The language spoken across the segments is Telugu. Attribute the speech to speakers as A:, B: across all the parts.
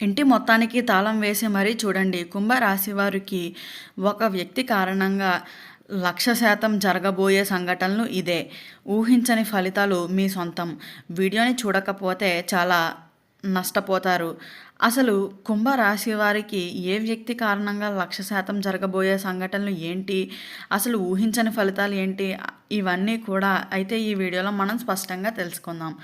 A: ఇంటి మొత్తానికి తాళం వేసి మరీ చూడండి. కుంభరాశి వారికి ఒక వ్యక్తి కారణంగా లక్ష శాతం జరగబోయే సంఘటనలు ఇదే. ఊహించని ఫలితాలు మీ సొంతం. వీడియోని చూడకపోతే చాలా నష్టపోతారు. అసలు కుంభరాశి వారికి ఏ వ్యక్తి కారణంగా లక్ష శాతం జరగబోయే సంఘటనలు ఏంటి? అసలు ఊహించని ఫలితాలు ఏంటి? ఇవన్నీ కూడా అయితే ఈ వీడియోలో మనం స్పష్టంగా తెలుసుకుందాం.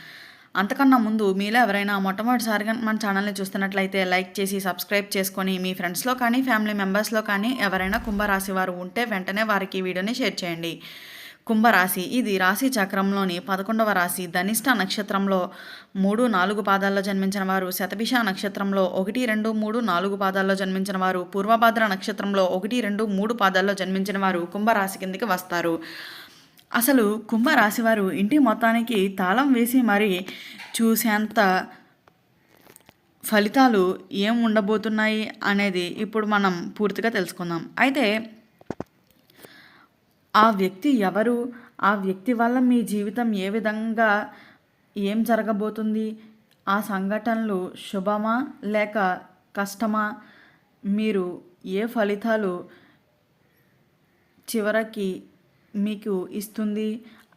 A: అంతకన్నా ముందు మీలో ఎవరైనా మొట్టమొదటిసారిగా మన ఛానల్ని చూస్తున్నట్లయితే లైక్ చేసి సబ్స్క్రైబ్ చేసుకొని మీ ఫ్రెండ్స్లో కానీ ఫ్యామిలీ మెంబర్స్లో కానీ ఎవరైనా కుంభరాశి వారు ఉంటే వెంటనే వారికి వీడియోని షేర్ చేయండి. కుంభరాశి ఇది రాశి చక్రంలోని పదకొండవ రాశి. ధనిష్ట నక్షత్రంలో మూడు నాలుగు పాదాల్లో జన్మించిన వారు. శతభిష నక్షత్రంలో ఒకటి రెండు మూడు నాలుగు పాదాల్లో జన్మించిన వారు. పూర్వభాద్ర నక్షత్రంలో ఒకటి రెండు మూడు పాదాల్లో జన్మించిన వారు కుంభరాశి కిందకి వస్తారు. అసలు కుంభ వారు ఇంటి మొత్తానికి తాళం వేసి మరీ చూసేంత ఫలితాలు ఏం ఉండబోతున్నాయి అనేది ఇప్పుడు మనం పూర్తిగా తెలుసుకుందాం. అయితే ఆ వ్యక్తి ఎవరు? ఆ వ్యక్తి వల్ల మీ జీవితం ఏ విధంగా ఏం జరగబోతుంది? ఆ సంఘటనలు శుభమా లేక కష్టమా? మీరు ఏ ఫలితాలు చివరికి మీకు ఇస్తుంది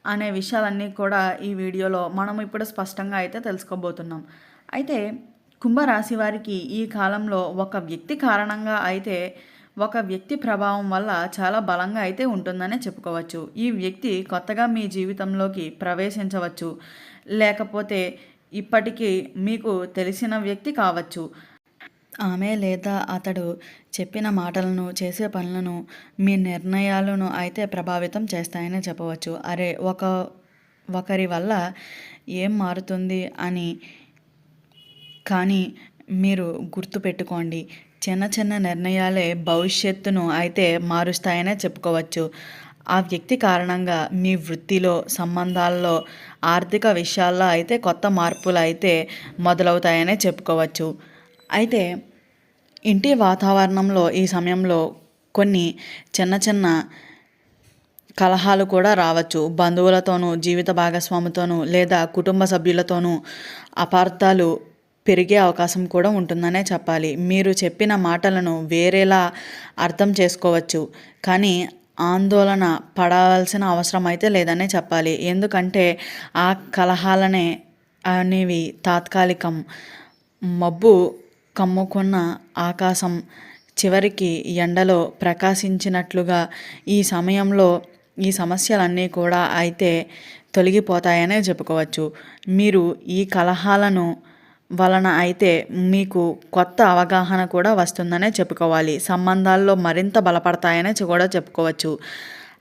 A: అనే విషయాలన్నీ కూడా ఈ వీడియోలో మనం ఇప్పుడు స్పష్టంగా అయితే తెలుసుకోబోతున్నాం. అయితే కుంభరాశి వారికి ఈ కాలంలో ఒక వ్యక్తి కారణంగా అయితే ఒక వ్యక్తి ప్రభావం వల్ల చాలా బలంగా అయితే ఉంటుందనే చెప్పుకోవచ్చు. ఈ వ్యక్తి కొత్తగా మీ జీవితంలోకి ప్రవేశించవచ్చు. లేకపోతే ఇప్పటికీ మీకు తెలిసిన వ్యక్తి కావచ్చు. ఆమె లేదా అతడు చెప్పిన మాటలను చేసే పనులను మీ నిర్ణయాలను అయితే ప్రభావితం చేస్తాయని చెప్పవచ్చు. అరే ఒక ఒకరి వల్ల ఏం మారుతుంది అని కానీ మీరు గుర్తుపెట్టుకోండి చిన్న చిన్న నిర్ణయాలే భవిష్యత్తును అయితే మారుస్తాయనే చెప్పుకోవచ్చు. ఆ వ్యక్తి కారణంగా మీ వృత్తిలో సంబంధాల్లో ఆర్థిక విషయాల్లో అయితే కొత్త మార్పులు అయితే మొదలవుతాయనే చెప్పుకోవచ్చు. అయితే ఇంటి వాతావరణంలో ఈ సమయంలో కొన్ని చిన్న చిన్న కలహాలు కూడా రావచ్చు. బంధువులతోనూ జీవిత భాగస్వామితోనూ లేదా కుటుంబ సభ్యులతోనూ అపార్థాలు పెరిగే అవకాశం కూడా ఉంటుందనే చెప్పాలి. మీరు చెప్పిన మాటలను వేరేలా అర్థం చేసుకోవచ్చు. కానీ ఆందోళన పడాల్సిన అవసరం అయితే లేదనే చెప్పాలి. ఎందుకంటే ఆ కలహాలనే అనేవి తాత్కాలికం. మబ్బు కమ్ముకున్న ఆకాశం చివరికి ఎండలో ప్రకాశించినట్లుగా ఈ సమయంలో ఈ సమస్యలన్నీ కూడా అయితే తొలగిపోతాయనే చెప్పుకోవచ్చు. మీరు ఈ కలహాలను వలన అయితే మీకు కొత్త అవగాహన కూడా వస్తుందనే చెప్పుకోవాలి. సంబంధాల్లో మరింత బలపడతాయనే కూడా చెప్పుకోవచ్చు.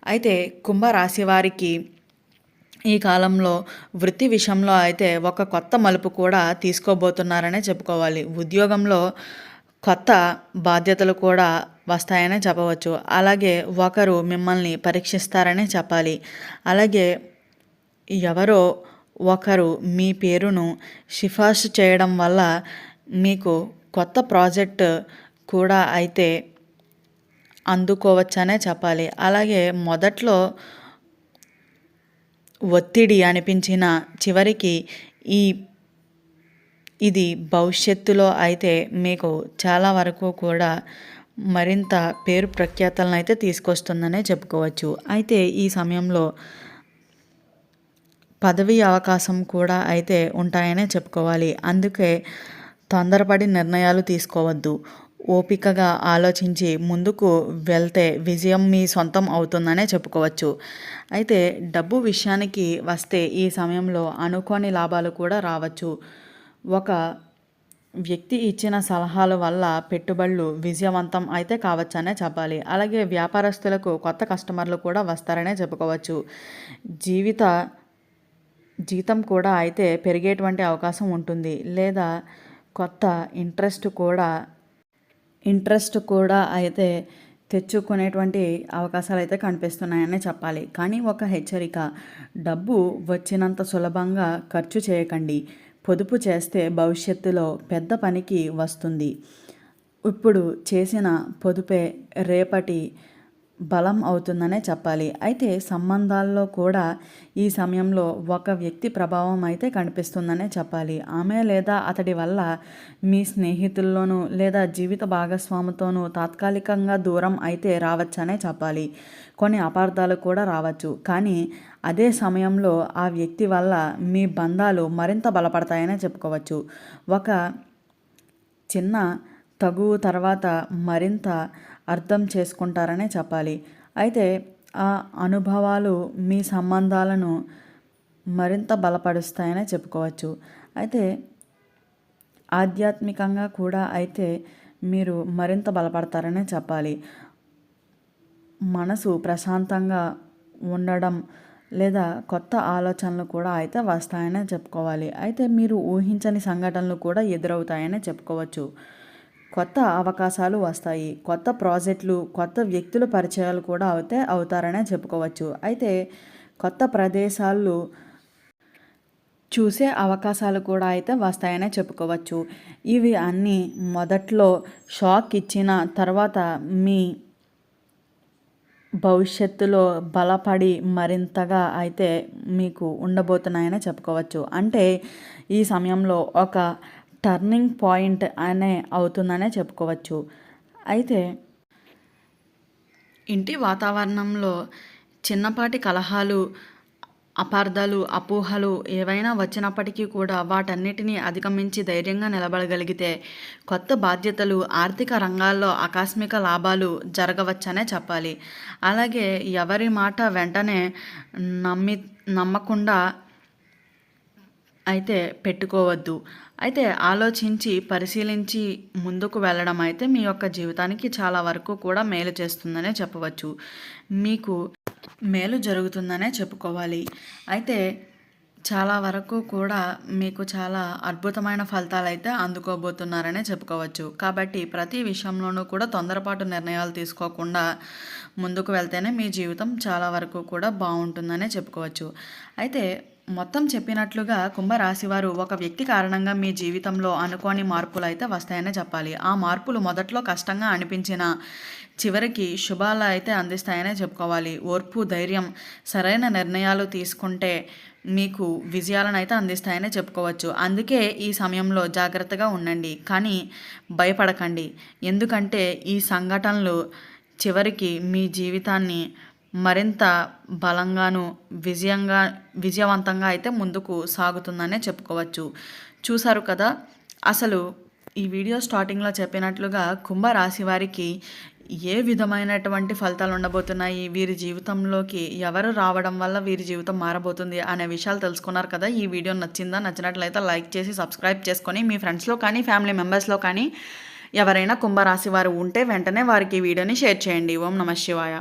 A: అయితే కుంభరాశి వారికి ఈ కాలంలో వృత్తి విషయంలో అయితే ఒక కొత్త మలుపు కూడా తీసుకోబోతున్నారనే చెప్పుకోవాలి. ఉద్యోగంలో కొత్త బాధ్యతలు కూడా వస్తాయనే చెప్పవచ్చు. అలాగే ఒకరు మిమ్మల్ని పరీక్షిస్తారనే చెప్పాలి. అలాగే ఎవరో ఒకరు మీ పేరును సిఫార్సు చేయడం వల్ల మీకు కొత్త ప్రాజెక్ట్ కూడా అయితే అందుకోవచ్చనే చెప్పాలి. అలాగే మొదట్లో ఒత్తిడి అనిపించిన చివరికి ఈ ఇది భవిష్యత్తులో అయితే మీకు చాలా వరకు కూడా మరింత పేరు ప్రఖ్యాతలను అయితే తీసుకొస్తుందనే చెప్పుకోవచ్చు. అయితే ఈ సమయంలో పదవి అవకాశం కూడా అయితే ఉంటాయనే చెప్పుకోవాలి. అందుకే తొందరపడి నిర్ణయాలు తీసుకోవద్దు. ఓపికగా ఆలోచించి ముందుకు వెళ్తే విజయం మీ సొంతం అవుతుందనే చెప్పుకోవచ్చు. అయితే డబ్బు విషయానికి వస్తే ఈ సమయంలో అనుకోని లాభాలు కూడా రావచ్చు. ఒక వ్యక్తి ఇచ్చిన సలహాల వల్ల పెట్టుబడులు విజయవంతం అయితే కావచ్చనే చెప్పాలి. అలాగే వ్యాపారస్తులకు కొత్త కస్టమర్లు కూడా వస్తారనే చెప్పుకోవచ్చు. జీవిత జీతం కూడా అయితే పెరిగేటువంటి అవకాశం ఉంటుంది. లేదా కొత్త ఇంట్రెస్ట్ కూడా ఇంట్రెస్ట్ కూడా అయితే తెచ్చుకునేటువంటి అవకాశాలు అయితే కనిపిస్తున్నాయనే చెప్పాలి. కానీ ఒక హెచ్చరిక డబ్బు వచ్చినంత సులభంగా ఖర్చు చేయకండి. పొదుపు చేస్తే భవిష్యత్తులో పెద్ద పనికి వస్తుంది. ఇప్పుడు చేసిన పొదుపే రేపటి బలం అవుతుందనే చెప్పాలి. అయితే సంబంధాల్లో కూడా ఈ సమయంలో ఒక వ్యక్తి ప్రభావం అయితే కనిపిస్తుందనే చెప్పాలి. ఆమె లేదా అతడి వల్ల మీ స్నేహితుల్లోనూ లేదా జీవిత భాగస్వామితోనూ తాత్కాలికంగా దూరం అయితే రావచ్చనే చెప్పాలి. కొన్ని అపార్థాలు కూడా రావచ్చు. కానీ అదే సమయంలో ఆ వ్యక్తి వల్ల మీ బంధాలు మరింత బలపడతాయనే చెప్పుకోవచ్చు. ఒక చిన్న తగువు తర్వాత మరింత అర్థం చేసుకుంటారనే చెప్పాలి. అయితే ఆ అనుభవాలు మీ సంబంధాలను మరింత బలపరుస్తాయనే చెప్పుకోవచ్చు. అయితే ఆధ్యాత్మికంగా కూడా అయితే మీరు మరింత బలపడతారనే చెప్పాలి. మనసు ప్రశాంతంగా ఉండడం లేదా కొత్త ఆలోచనలు కూడా అయితే వస్తాయనే చెప్పుకోవాలి. అయితే మీరు ఊహించని సంఘటనలు కూడా ఎదురవుతాయనే చెప్పుకోవచ్చు. కొత్త అవకాశాలు వస్తాయి. కొత్త ప్రాజెక్టులు కొత్త వ్యక్తుల పరిచయాలు కూడా అయితే అవుతారనే చెప్పుకోవచ్చు. అయితే కొత్త ప్రదేశాలు చూసే అవకాశాలు కూడా అయితే వస్తాయనే చెప్పుకోవచ్చు. ఇవి అన్నీ మొదట్లో షాక్ ఇచ్చిన తర్వాత మీ భవిష్యత్తులో బలపడి మరింతగా అయితే మీకు ఉండబోతున్నాయని చెప్పుకోవచ్చు. అంటే ఈ సమయంలో ఒక టర్నింగ్ పాయింట్ అనే అవుతుందనే చెప్పుకోవచ్చు. అయితే ఇంటి వాతావరణంలో చిన్నపాటి కలహాలు అపార్థాలు అపోహలు ఏవైనా వచ్చినప్పటికీ కూడా వాటన్నిటినీ అధిగమించి ధైర్యంగా నిలబడగలిగితే కొత్త బాధ్యతలు ఆర్థిక రంగాల్లో ఆకస్మిక లాభాలు జరగవచ్చనే చెప్పాలి. అలాగే ఎవరి మాట వెంటనే నమ్మి నమ్మకుండా అయితే పెట్టుకోవద్దు. అయితే ఆలోచించి పరిశీలించి ముందుకు వెళ్ళడం అయితే మీ యొక్క జీవితానికి చాలా వరకు కూడా మేలు చేస్తుందనే చెప్పవచ్చు. మీకు మేలు జరుగుతుందనే చెప్పుకోవాలి. అయితే చాలా వరకు కూడా మీకు చాలా అద్భుతమైన ఫలితాలు అయితే అందుకోబోతున్నారనే చెప్పుకోవచ్చు. కాబట్టి ప్రతి విషయంలోనూ కూడా తొందరపాటు నిర్ణయాలు తీసుకోకుండా ముందుకు వెళ్తేనే మీ జీవితం చాలా వరకు కూడా బాగుంటుందనే చెప్పుకోవచ్చు. అయితే మొత్తం చెప్పినట్లుగా కుంభరాశివారు ఒక వ్యక్తి కారణంగా మీ జీవితంలో అనుకోని మార్పులు అయితే వస్తాయనే చెప్పాలి. ఆ మార్పులు మొదట్లో కష్టంగా అనిపించిన చివరికి శుభాలు అయితే అందిస్తాయనే చెప్పుకోవాలి. ఓర్పు ధైర్యం సరైన నిర్ణయాలు తీసుకుంటే మీకు విజయాలను అయితే అందిస్తాయనే చెప్పుకోవచ్చు. అందుకే ఈ సమయంలో జాగ్రత్తగా ఉండండి. కానీ భయపడకండి. ఎందుకంటే ఈ సంఘటనలు చివరికి మీ జీవితాన్ని మరింత బలంగాను విజయంగా విజయవంతంగా అయితే ముందుకు సాగుతుందనే చెప్పుకోవచ్చు. చూశారు కదా? అసలు ఈ వీడియో స్టార్టింగ్లో చెప్పినట్లుగా కుంభరాశి వారికి ఏ విధమైనటువంటి ఫలితాలు ఉండబోతున్నాయి? వీరి జీవితంలోకి ఎవరు రావడం వల్ల వీరి జీవితం మారబోతుంది అనే విషయాలు తెలుసుకున్నారు కదా? ఈ వీడియో నచ్చిందా? నచ్చినట్లయితే లైక్ చేసి సబ్స్క్రైబ్ చేసుకొని మీ ఫ్రెండ్స్లో కానీ ఫ్యామిలీ మెంబర్స్లో కానీ ఎవరైనా కుంభరాశి వారు ఉంటే వెంటనే వారికి ఈ వీడియోని షేర్ చేయండి. ఓం నమ శివాయ.